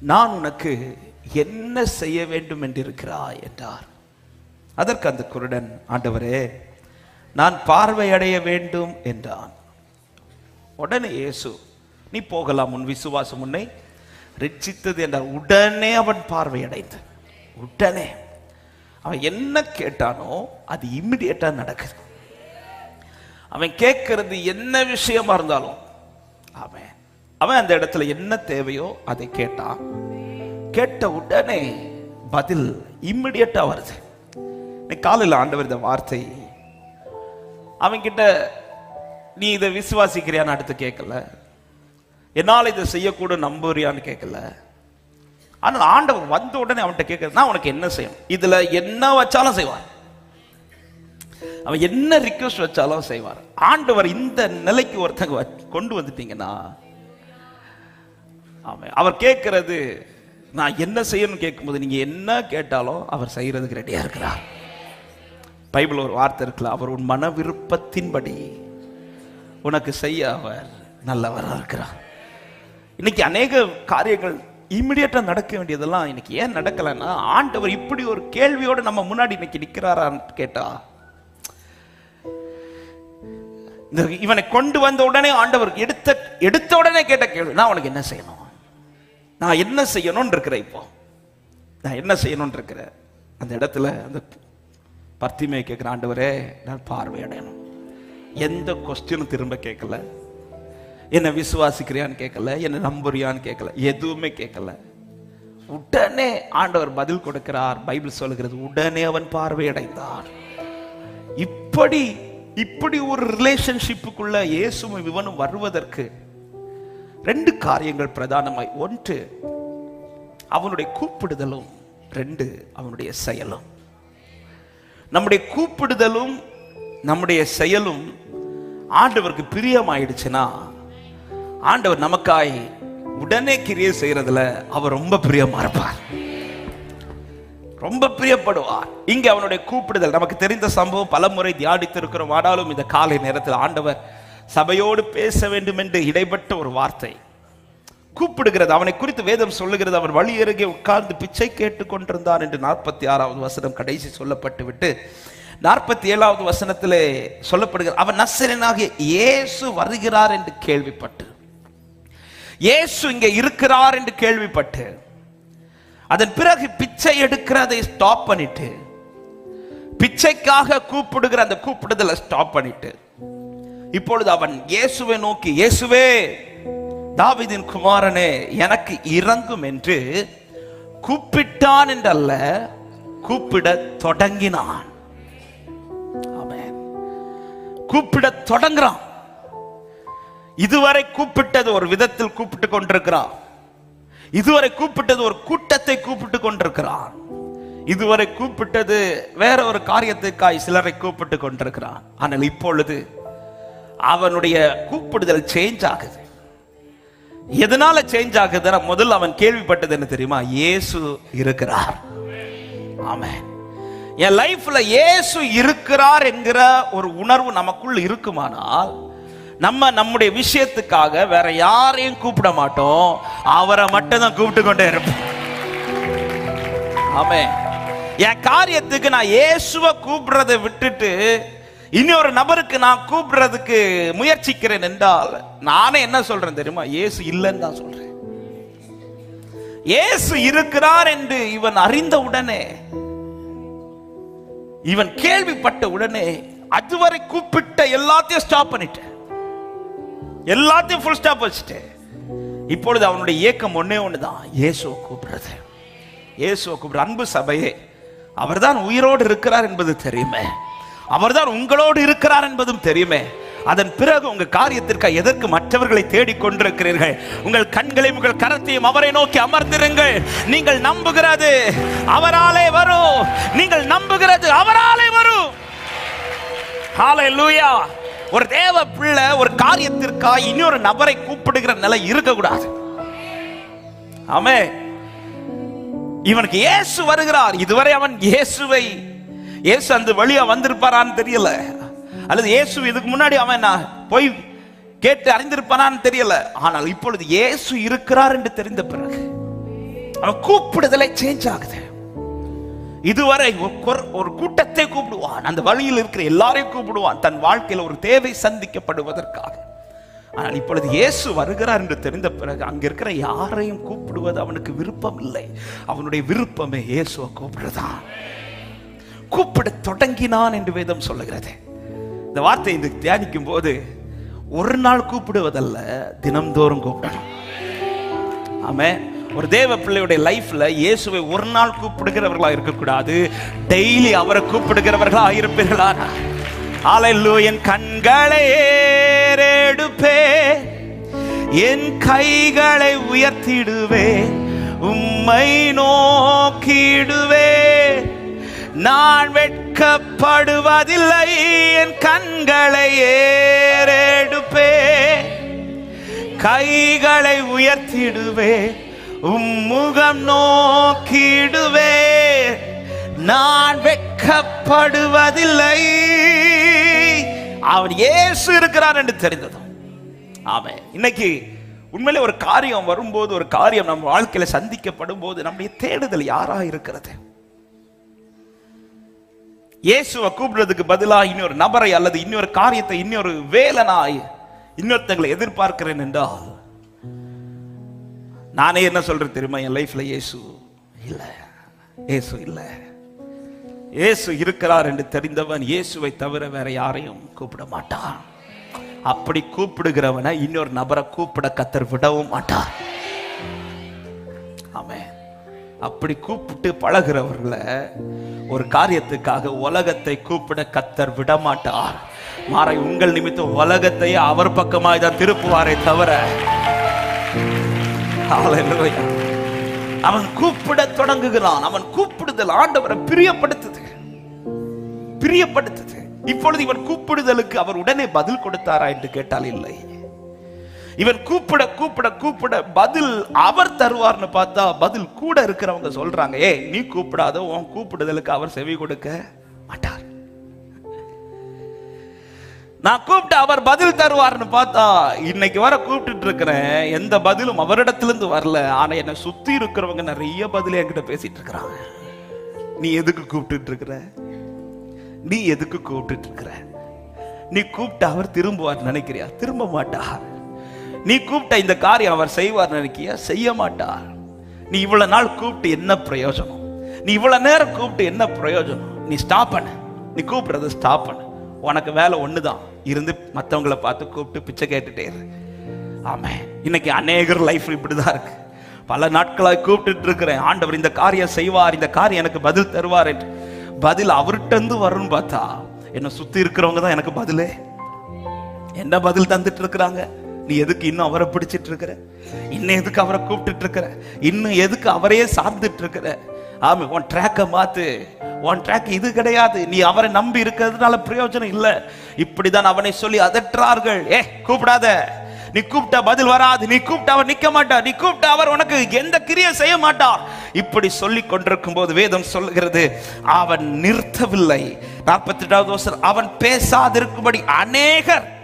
நான் உனக்கு என்ன செய்ய வேண்டும் என்றிருக்கிறாய் என்றார். அதற்கு அந்த குருடன் ஆண்டவரே நான் பார்வையடைய வேண்டும் என்றான். உடனே இயேசு நீ போகலாம் உன் விசுவாசம் உன்னை ரட்சித்தது என்றார். உடனே அவன் பார்வையடைந்தான் உடனே அவன் என்ன கேட்டானோ அது இம்மிடியட்டா நடக்குது. அவன் கேட்கறது என்ன விஷயமா இருந்தாலும் அவன் அவன் அந்த இடத்துல என்ன தேவையோ அதை கேட்டான் கேட்ட உடனே பதில் இம்மிடியட்டா வருது. காலையில் ஆண்டவர் இந்த வார்த்தை அவன்கிட்ட நீ இதை விசுவாசிக்கிறியான்னு அடுத்து கேட்கல. என்னால் இதை செய்யக்கூட நம்புறியான்னு கேட்கல. ஆனால் ஆண்டவர் வந்த உடனே அவன்கிட்ட கேட்கறது நான் உனக்கு என்ன செய்யணும்? இதுல என்ன வச்சாலும் செய்வார் அவன் என்ன ரிக்வஸ்ட் வச்சாலும் செய்வார் ஆண்டவர் இந்த நிலைக்கு ஒருத்தங்க வ- கொண்டு வந்துட்டீங்கன்னா அவர் கேட்கறது நான் என்ன செய்யணும்னு கேட்கும்போது நீங்க என்ன கேட்டாலும் அவர் செய்யறதுக்கு ரெடியா இருக்கிறார். பைபிள் ஒரு வார்த்தை இருக்குல்ல அவர் உன் மன விருப்பத்தின்படி உனக்கு செய்ய அவர் நல்லவராக இருக்கிறார். இன்னைக்கு அநேக காரியங்கள் இம்மிடியட்டாக நடக்க வேண்டியதெல்லாம் இன்னைக்கு ஏன் நடக்கலைன்னா ஆண்டவர் இப்படி ஒரு கேள்வியோடு நம்ம முன்னாடி இன்னைக்கு நிற்கிறாரான்னு கேட்டா இவனை கொண்டு வந்த உடனே ஆண்டவர் எடுத்த எடுத்த உடனே கேட்ட கேள்வி நான் உனக்கு என்ன செய்யணும்? நான் என்ன செய்யணும்னு இருக்கிறேன் இப்போ. நான் என்ன செய்யணும்னு இருக்கிறேன் அந்த இடத்துல அந்த பர்த்திமையை கேட்குற ஆண்டவரே நான் பார்வையடையணும். எந்த கொஸ்டினும் திரும்ப கேட்கல என்னை விசுவாசிக்கிறியான்னு கேட்கல என்னை நம்புறியான்னு கேட்கல எதுவுமே கேட்கல உடனே ஆண்டவர் பதில் கொடுக்கிறார். பைபிள் சொல்லுகிறது உடனே அவன் பார்வையடைந்தான். இப்படி இப்படி ஒரு ரிலேஷன்ஷிப்புக்குள்ள இயேசும் இவனும் வருவதற்கு ரெண்டு காரியங்கள் பிரதானமாய். ஒன்று அவனுடைய கூப்பிடுதலும். ரெண்டு அவனுடைய செயலும். நம்முடைய கூப்பிடுதலும் நம்முடைய செயலும் ஆண்டவருக்கு பிரியமாயிடுச்சுன்னா ஆண்டவர் நமக்காய் உடனே கிரியை செய்யறதுல அவர் ரொம்ப பிரியமா இருப்பார். ரொம்ப பிரியப்படுவார். இங்க அவனுடைய கூப்பிடுதல் நமக்கு தெரிந்த சம்பவம் பலமுறை தியானித்திருக்கிறோம். ஆனாலும் இந்த காலை நேரத்தில் ஆண்டவர் சபையோடு பேச வேண்டும் என்று இடைப்பட்ட ஒரு வார்த்தை. கூப்பிடுகிறது அவனை குறித்து வேதம் சொல்லுகிறது அவன் வழி அருகே உட்கார்ந்து பிச்சை கேட்டு கொண்டிருந்தான் என்று நாற்பத்தி ஆறாவது வசனம் கடைசி சொல்லப்பட்டு விட்டு நாற்பத்தி ஏழாவது வசனத்திலே சொல்லப்படுகிறது அவன் நசரனாகிய இயேசு வருகிறார் என்று கேள்விப்பட்டு இயேசு இங்கே இருக்கிறார் என்று கேள்விப்பட்டு அதன் பிறகு பிச்சை எடுக்கிறதை ஸ்டாப் பண்ணிட்டு பிச்சைக்காக கூப்பிடுகிற அந்த கூப்பிடுதலை ஸ்டாப் பண்ணிட்டு இப்பொழுது அவன் இயேசுவை நோக்கி இயேசுவே தாவிதின் குமாரனே எனக்கு இறங்கும் என்று கூப்பிட்டான் என்றல்ல கூப்பிட தொடங்கினான். கூப்பிட தொடங்குறான். இதுவரை கூப்பிட்டது ஒரு விதத்தில் கூப்பிட்டு கொண்டிருக்கிறான். இதுவரை கூப்பிட்டது ஒரு கூட்டத்தை கூப்பிட்டு கொண்டிருக்கிறான். இதுவரை கூப்பிட்டது வேற ஒரு காரியத்துக்காய் சிலரை கூப்பிட்டு கொண்டிருக்கிறான். ஆனால் இப்பொழுது அவனுடைய கூப்பிடுதல் சேஞ்ச் ஆகுது. எதனால சேஞ்ச் ஆகுதுன்னா முதல்ல அவன் கேள்விப்பட்டது என்ன தெரியுமா? இயேசு இருக்கிறார். ஆமா என் லைஃப்ல இயேசு இருக்கிறார் என்கிற ஒரு உணர்வு நமக்குள் இருக்குமானால் நம்ம நம்முடைய விஷயத்துக்காக வேற யாரையும் கூப்பிட மாட்டோம். அவரை மட்டும் தான் கூப்பிட்டு கொண்டே இருப்போம். ஆமே என் காரியத்துக்கு நான் இயேசுவை கூப்பிடுறதை விட்டுட்டு இன்னொரு நபருக்கு நான் கூப்பிடுறதுக்கு முயற்சிக்கிறேன் என்றால் நானே என்ன சொல்றேன் தெரியுமா? இயேசு இல்லைன்னு தான் சொல்றேன். இயேசு இருக்கிறார் என்று இவன் அறிந்த உடனே இவன் கேள்விப்பட்ட உடனே அதுவரை கூப்பிட்ட எல்லாத்தையும் ஸ்டாப் பண்ணிட்டேன். எல்லாத்தையும் ஃபுல் ஸ்டாப் வச்சுட்டேன். இப்பொழுது அவனுடைய இயக்கம் ஒன்னே ஒண்ணுதான். இயேசுவை கூப்பிடுறது. இயேசுவை கூப்பிடுற அன்பு சபையே அவர்தான் உயிரோடு இருக்கிறார் என்பது தெரியுமே. அவர்தான் உங்களோடு இருக்கிறார் என்பதும் தெரியுமே. அதன் பிறகு உங்க காரியத்திற்கு எதற்கு மற்றவர்களை தேடிக் கொண்டிருக்கிறீர்கள்? உங்கள் கண்களையும் உங்கள் கரத்தையும் அவரை நோக்கி அமர்ந்திருங்கள். நீங்கள் நம்புகிறது அவராலே வரும். நீங்கள் நம்புகிறது அவராலே வரும். ஹalleluya ஒரு தேவ பிள்ளை ஒரு காரியத்திற்காக இன்னொரு நபரை கூப்பிடுகிற நிலை இருக்கக்கூடாது. ஆமே இவனுக்கு இயேசு வருகிறார். இதுவரை அவன் இயேசுவை இயேசு அந்த வழியா வந்திருப்பாரான்னு தெரியல. அல்லது இயேசு இதுக்கு முன்னாடி அவன் நான் போய் கேட்டு அறிந்திருப்பானான்னு தெரியல. ஆனால் இப்பொழுது இயேசு இருக்கிறார் என்று தெரிந்த பிறகு அவன் கூப்பிடுதலை சேஞ்ச் ஆகுது. இதுவரை ஒரு கூட்டத்தை கூப்பிடுவான். அந்த வழியில் இருக்கிற எல்லாரையும் கூப்பிடுவான். தன் வாழ்க்கையில் ஒரு தேவை சந்திக்கப்படுவதற்காக. ஆனால் இப்பொழுது இயேசு வருகிறார் என்று தெரிந்த பிறகு அங்க இருக்கிற யாரையும் கூப்பிடுவது அவனுக்கு விருப்பம் இல்லை அவனுடைய விருப்பமே இயேசுவை கூப்பிடுதான் கூப்பிட தொடங்கினான் என்று வேதம் சொல்லுகிறது. இந்த வார்த்தை இந்த தியானிக்கும் போது ஒரு நாள் கூப்பிடுவதல்ல தினம்தோறும் கூப்பிடணும். ஆமே ஒரு தேவ பிள்ளையுடைய லைஃப்ல இயேசுவை ஒரு நாள் கூப்பிடுகிறவர்களா இருக்கக்கூடாது. டெய்லி அவரை கூப்பிடுகிறவர்களா இருப்பீர்களா? ஆலைல்லோ என் கண்களை ஏறெடுப்பே என் கைகளை உயர்த்திடுவே உம்மை நோக்கிடுவே நான் வெட்கப்படுவதில்லை என் கண்களை ஏறெடுப்பே கைகளை உயர்த்திடுவே உம்முகம் நோக்கிடுவே நான் வெட்கப்படுவதில்லை. அவன் ஏசு இருக்கிறார் என்று தெரிந்ததும். ஆமே இன்னைக்கு உண்மையிலே ஒரு காரியம் வரும்போது ஒரு காரியம் நம்ம வாழ்க்கையில சந்திக்கப்படும் போது நம்முடைய தேடுதல் யாரா இருக்கிறது? இயேசுவை கூப்பிடுறதுக்கு பதிலாக இன்னொரு நபரை அல்லது இன்னொரு காரியத்தை இன்னொரு வேலனாய் இன்னொருத்தங்களை எதிர்பார்க்கிறேன் என்றால் நானே என்ன சொல்றேன் தெரியுமா? என் லைஃப்ல இயேசு இல்ல. இயேசு இல்ல. இயேசு இருக்கிறார் என்று தெரிந்தவன் இயேசுவை தவிர வேற யாரையும் கூப்பிட மாட்டான். அப்படி கூப்பிடுகிறவனை இன்னொரு நபரை கூப்பிட கத்தர் விடவும் மாட்டார். ஆமே அப்படி கூப்பிட்டு பழகிறவர்களை ஒரு காரியத்துக்காக உலகத்தை கூப்பிட கத்தர் விடமாட்டார். மாறை உங்கள் நிமித்தம் உலகத்தை அவர் பக்கமாய் தான் திருப்புவாரே தவிர அவன் கூப்பிட தொடங்குகிறான். அவன் கூப்பிடுதல் ஆண்டவரை பிரியப்படுத்துது. பிரியப்படுத்துது. இப்பொழுது இவன் கூப்பிடுதலுக்கு அவர் உடனே பதில் கொடுத்தாரா என்று கேட்டால் இல்லை. இவன் கூப்பிட கூப்பிட கூப்பிட பதில் அவர் தருவார்னு பார்த்தா பதில் கூட இருக்கிறவங்க சொல்றாங்க ஏ நீ கூப்பிடாத உன் கூப்பிடுதலுக்கு அவர் செவி கொடுக்க மாட்டார். நான் கூப்பிட்டு அவர் பதில் தருவார்னு பார்த்தா இன்னைக்கு வர கூப்பிட்டு இருக்கிறேன் எந்த பதிலும் அவரிடத்திலிருந்து வரல ஆனா என்னை சுத்தி இருக்கிறவங்க நிறைய பதில் என்கிட்ட பேசிட்டு இருக்கிறாங்க. நீ எதுக்கு கூப்பிட்டுட்டு இருக்கிற? நீ எதுக்கு கூப்பிட்டு இருக்கிற? நீ கூப்பிட்டு அவர் திரும்புவார் நினைக்கிறியா? திரும்ப மாட்டார் நீ கூப்பிட்ட இந்த காரியம் அவர் செய்வார் நினைக்கியா? செய்ய மாட்டார். நீ இவ்வளவு நாள் கூப்பிட்டு என்ன பிரயோஜனம்? நீ இவ்வளவு நேரம் கூப்பிட்டு என்ன பிரயோஜனம்? நீ ஸ்டாப் பண்ண. நீ கூப்பிடுறது ஸ்டாப் பண்ண. உனக்கு வேலை ஒண்ணுதான். இருந்து மற்றவங்களை பார்த்து கூப்பிட்டு பிச்சை கேட்டுட்டே இரு. ஆமே. இன்னைக்கு அநேகர் லைஃப் இப்படிதான் இருக்கு. பல நாட்களாய் கூப்பிட்டு இருக்கிறேன். ஆண்டவர் இந்த காரியம் செய்வார். இந்த காரியம் எனக்கு பதில் தருவார் என்று. பதில் அவர்கிட்ட வரும்னு பார்த்தா என்னை சுத்தி இருக்கிறவங்க தான் எனக்கு பதிலே. என்ன பதில் தந்துட்டு இருக்கிறாங்க? நீ எதுக்கு இன்னும் அவரை பிடிச்சிட்டு இருக்கிற இன்னும் எதுக்கு அவரை கூப்பிட்டுட்டு இருக்கிற இன்னும் எதுக்கு அவரையே சார்ந்துட்டு இருக்கிற ஆமா உன் ட்ராக்கை மாத்து. உன் ட்ராக் இது கிடையாது. நீ அவரை நம்பி இருக்கிறதுனால பிரயோஜனம் இல்லை. இப்படிதான் அவனை சொல்லி அதற்றார்கள் ஏ கூப்பிடாத. நீ கூப்பிட்ட பதில் வராது. நீ கூப்பிட்ட அவர் நிக்க மாட்டார் நீ கூப்பிட்ட அவர் உனக்கு எந்த கிரியை செய்ய மாட்டார் இப்படி சொல்லி கொண்டிருக்கும் போது வேதம் சொல்லுகிறது அவன் நிறுத்தவில்லை. நாற்பத்தி எட்டாவது வருஷம் அவன் பேசாதிருக்கும்படி அநேகர்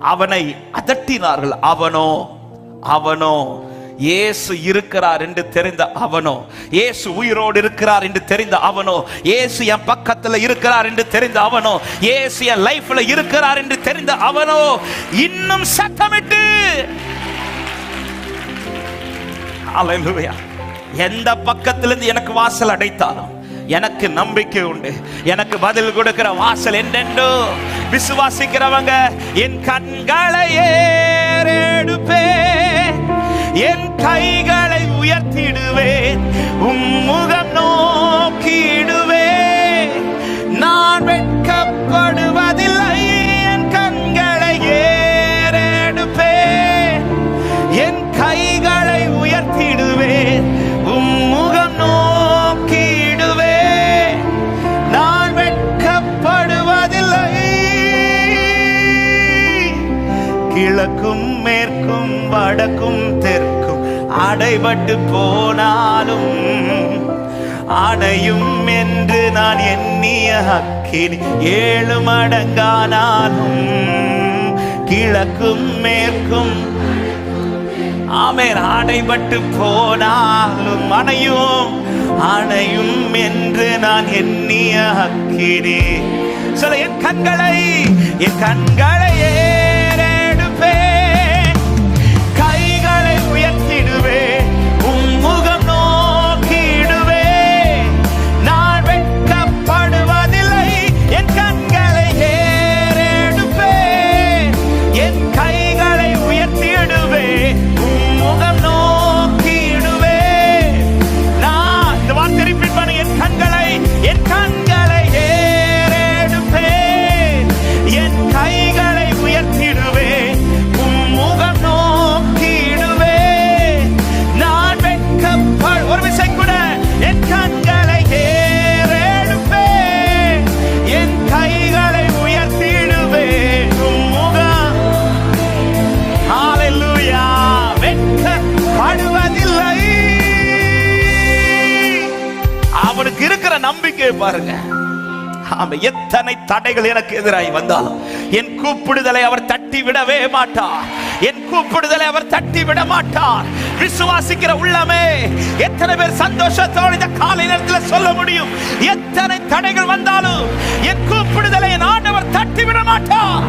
அவனை அதட்டினார்கள். அவனோ? அவனோ? இயேசு இருக்கிறார் என்று தெரிந்த அவனோ? இயேசு உயிரோடு இருக்கிறார் என்று தெரிந்த அவனோ? இயேசு என் பக்கத்துல இருக்கிறார் என்று தெரிந்த அவனோ? இயேசு என் லைஃப்ல இருக்கிறார் என்று தெரிந்த அவனோ? இன்னும் சத்தமிட்டு. எந்த பக்கத்திலிருந்து எனக்கு வாசல் அடைத்தாலும் எனக்கு நம்பிக்கை உண்டு. எனக்கு பதில் கொடுக்கிற வாசல் என்னென்றோ விசுவாசிக்கிறவங்க என் கண்களை ஏறெடுப்பேன். என் கைகளை உயர்த்திடுவேன். உம்முக கிழக்கும் மேற்கும் வடக்கும் தெற்கும். அடைபட்டு போனாலும் அடையும் என்று நான் எண்ணிய அக்கினி ஏழு மடங்கானாலும் கிழக்கும் மேற்கும். ஆமேர் அடைபட்டு போனாலும் அணையும் அணையும் என்று நான் எண்ணிய அக்கினி சொல்ல என் கண்களை என் கண்களையே அவனுக்கு இருக்கிற நம்பிக்கை பாருங்க. ஆமா எத்தனை தடைகள் எனக்கு எதிராகி வந்தாலும் என் கூப்பிடுதலை அவர் தட்டி விடவே மாட்டார். என் கூப்பிடுதலை அவர் தட்டி விட மாட்டார். விசுவாசிக்கிற உள்ளமே எத்தனை பேர் சந்தோஷத்தோடு இந்த காலை நேரத்தில் சொல்ல முடியும்? எத்தனை தடைகள் வந்தாலும் என் கூப்பிடுதலை என் ஆண்டவர் தட்டி விட மாட்டார்.